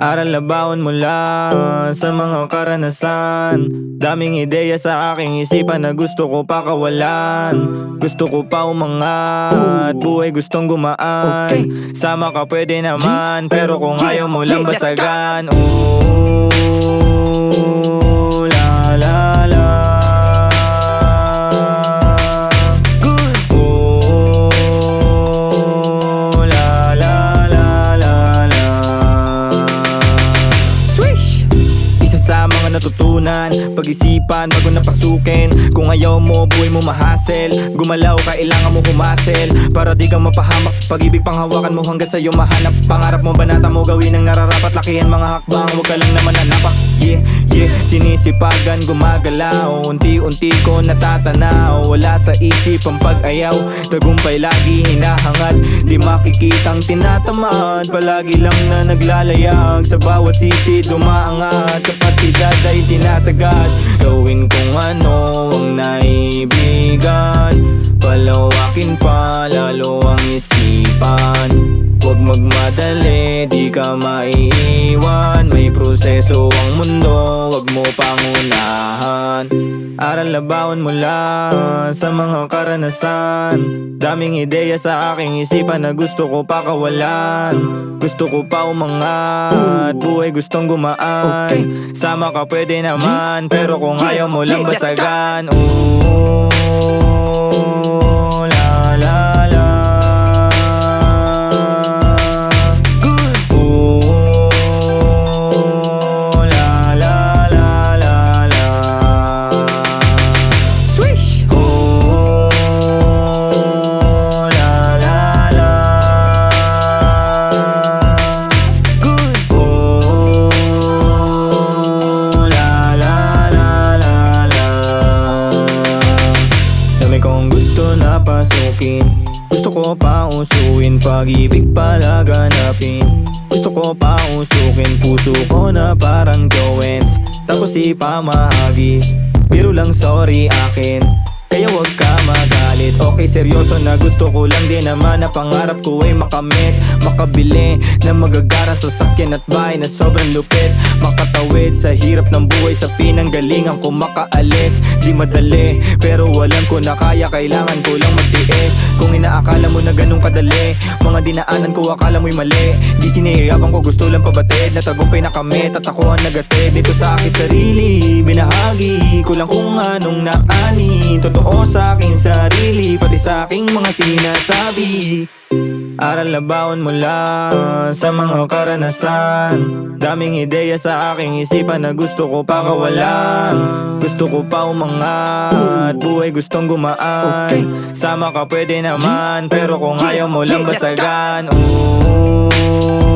Aral na baon mula sa mga karanasan. Daming ideya sa aking isipan na gusto ko pakawalan Gusto ko pa umangat, buhay gustong gumaan. Sama ka pwede naman, pero kung ayaw mo lang basagan Ooh, Isa sa mga natutunan Pag-isipan bago napasukin. Kung ayaw mo, buhay mo mahasel Gumalaw, kailangan mo humasel. Para di ka mapahamak Pag-ibig panghawakan mo hanggang sa'yo mahanap. Pangarap mo, banata mo, gawin ang nararapat. Lakihan mga hakbang, huwag ka lang naman hanapak Yeah, yeah, sinisipagan, gumagalaw. Unti-unti ko natatanaw. Wala sa isip ang pag-ayaw. Tagumpay lagi hinahangad Di makikitang tinatamad Palagi lang na naglalayag. Sa bawat sisi dumaangat. Kapasidad ay sinasagad. Gawin magmadali, di ka maiiwan. May proseso ang mundo, huwag mo pangunahan Aral na baon mula sa mga karanasan. Daming ideya sa aking isipan na gusto ko pakawalan Gusto ko pa umangat, buhay gustong gumaan. Sama ka pwede naman, pero kung ayaw mo lang basagan. Ooh, Gusto ko pa usuin Pag-ibig pala ganapin. Gusto ko pa usukin Puso ko na parang Joens Tapos ipamahagi Biro lang sorry akin. Kaya wag ka magalit Okay seryoso na gusto ko lang din naman Na pangarap ko ay makamit Makabili na magagara sa sakyan at bahay Na sobrang lupit. Makatawid sa hirap ng buhay Sa pinanggalingan ko makaalis. Di madali Pero alam ko na kaya Kailangan ko lang magtiis. Kung inaakala mo na ganun kadali Mga dinaanan ko akala mo'y mali. Di sinihiyabang ko gusto lang pabatid Na tagumpay na kami At ako ang nagatid. Dito sa aking sarili Binahagi ko lang kung anong naani Totoo sa aking sarili Pati sa aking mga sinasabi. Aral na baon mula sa mga karanasan. Daming ideya sa aking isipan na gusto ko pakawalan Gusto ko pa umangat, buhay gustong gumaan. Sama ka pwede naman, pero kung ayaw mo lang basagan. Ooh,